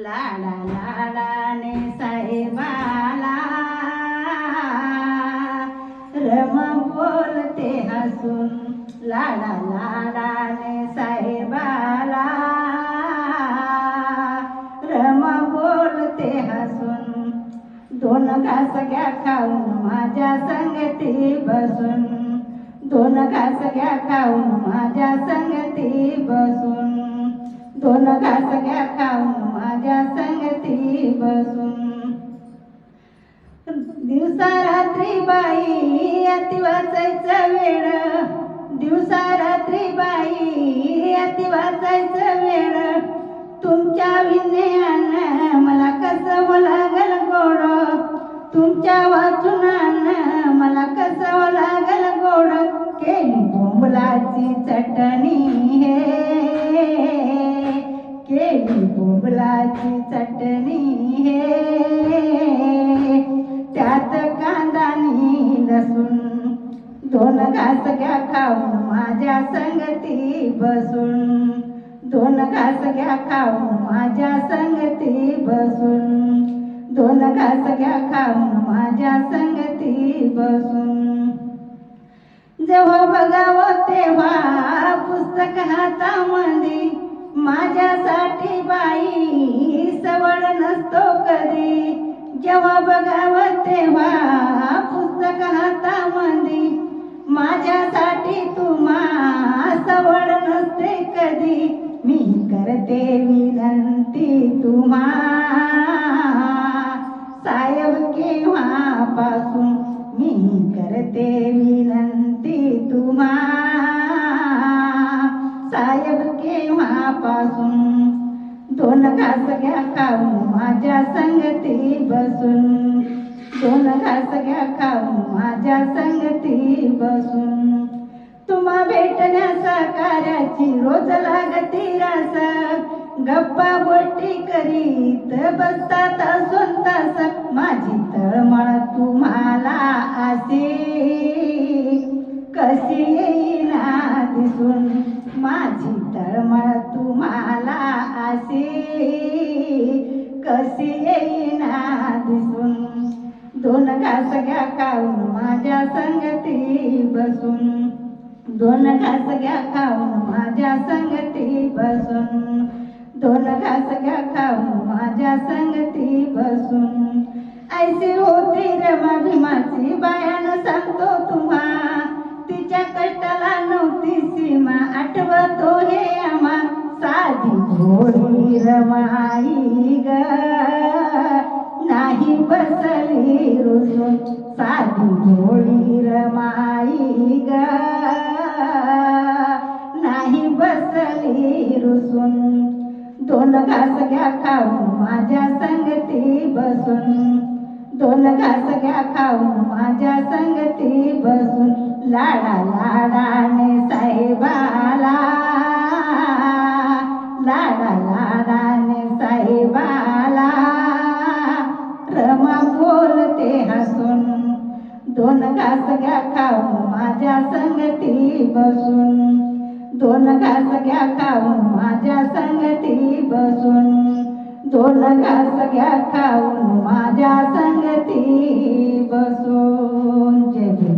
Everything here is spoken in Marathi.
लाडा लाडाने साहेबाला. रम बोलते हसून लाडा लाडाने साहेबाला. रम बोलते हसून दोन घास घ्या खाऊन माझ्या संगती बसून. दोन घास घ्या खाऊन माझ्या संगती बसून. दोन घासण्या खाऊन माझ्या संगती बसून. दिवसा रात्री बाई अति वाचायचं वेळ. दिवसा रात्री बाई अति वाचायचं वेळ. तुमच्या विनयानं मला कसं लागल गोड. तुमच्या वाचून बोंबलाची चटणी हे. त्यात कांदानी लसूण. दोन घास घ्या खाऊन माझ्या संगती बसून. दोन घास घ्या खाऊन माझ्या संगती बसून. दोन घास घ्या खाऊन माझ्या संगती बसून. जेव्हा बघावं तेव्हा पुस्तक हातामध्ये माझ्यासाठी बाई जवळ नसतो कधी. जेव्हा बघावं तेव्हा पुस्तक हातामध्ये. माझ्यासाठी तुम्हा सवड नसते कधी. मी करते विनंती तुम्हा. साहेब केव्हापासून मी करते विनंती तुम्हा. साहेब केव्हापासून दोन घास घ्या खाऊन माझ्या संगती बसून. दोन घास घ्या खाऊन माझ्या संगती बसून. तुम्हा भेटण्याचा कार्याची रोज लागती रास. गप्पा गोष्टी करीत बसतात असून तास. माझी तळमळ तुम्हाला असे कशी येईना दिसून. माझी तळमळ तुम्हाला असे कशी येईना दिसून? दोन घास घ्या खाऊन माझ्या संगती बसून. दोन घास घ्या खाऊन माझ्या संगती बसून. दोन घास घ्या खाऊन माझ्या संगती बसून. ऐशी होती माझी माझी बायानं सांगतो तुम्हा. तिच्या कष्टाला नव्हती सीमा आठवतो साधी रमाई ग नाही बसली रुसून साधी भोळी रमाई ग नाही बसली रुसून दोन घास घ्या खाऊन माझ्या संगती बसून. दोन घास घ्या खाऊन माझ्या संगती बसून. लाडा लाडा घास घ्या खाऊन माझ्या संगती बसून. दोन घास घ्या खाऊन माझ्या संगती बसून. दोन घास घ्या खाऊन माझ्या संगती बसून. जय